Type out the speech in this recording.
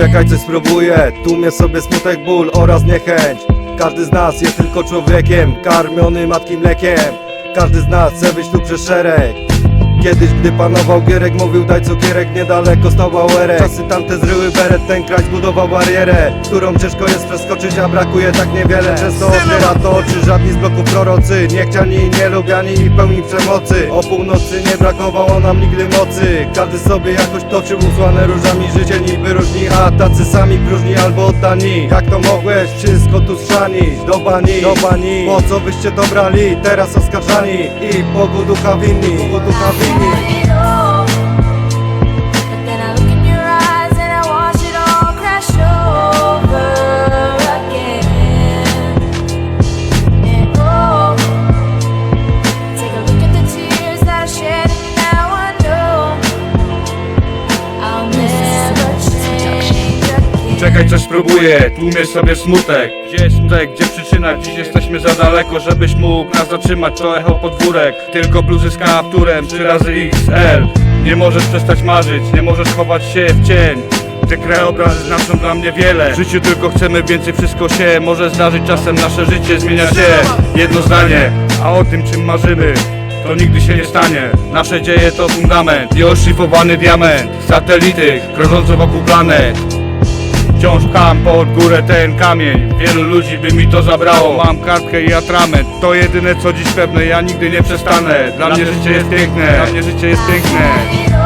Czekaj, coś spróbuję, tłumie sobie smutek, ból oraz niechęć. Każdy z nas jest tylko człowiekiem, karmiony matkim mlekiem Każdy z nas chce wyjść tu przez szereg Kiedyś, gdy panował Gierek, mówił daj cukierek Niedaleko stał Bauerek. Czasy tamte zryły beret, ten kraj zbudował barierę Którą ciężko jest przeskoczyć, a brakuje tak niewiele. Często otwiera to oczy, żadni z bloków prorocy Niechciani, nielubiani i pełni przemocy. O północy nie brakowało nam nigdy mocy. Każdy sobie jakoś toczył usłane różami Życie niby różni, a tacy sami próżni albo oddani. Jak to mogłeś? Wszystko tu schrzanić? Do bani, do bani. Po co byście to brali? Teraz oskarżani I Bogu ducha winni, Bogu ducha winni Thank you. Czekaj, coś spróbuję, tłumiesz sobie smutek. Gdzie jest smutek, gdzie przyczyna? Dziś jesteśmy za daleko, żebyś mógł nas zatrzymać. To echo podwórek, tylko bluzy z kapturem Trzy razy XL Nie możesz przestać marzyć, nie możesz chować się w cień. Te krajobrazy znaczą dla mnie wiele. W życiu tylko chcemy więcej, wszystko się może zdarzyć. Czasem nasze życie zmienia się. Jedno zdanie, a o tym czym marzymy to nigdy się nie stanie. Nasze dzieje to fundament i oszlifowany diament. Satelity krążące wokół planet Wciąż pcham pod górę ten kamień. Wielu ludzi by mi to zabrało. Mam kartkę i atrament. To jedyne co dziś pewne. Ja nigdy nie przestanę. Dla mnie życie jest piękne. Dla mnie życie jest piękne.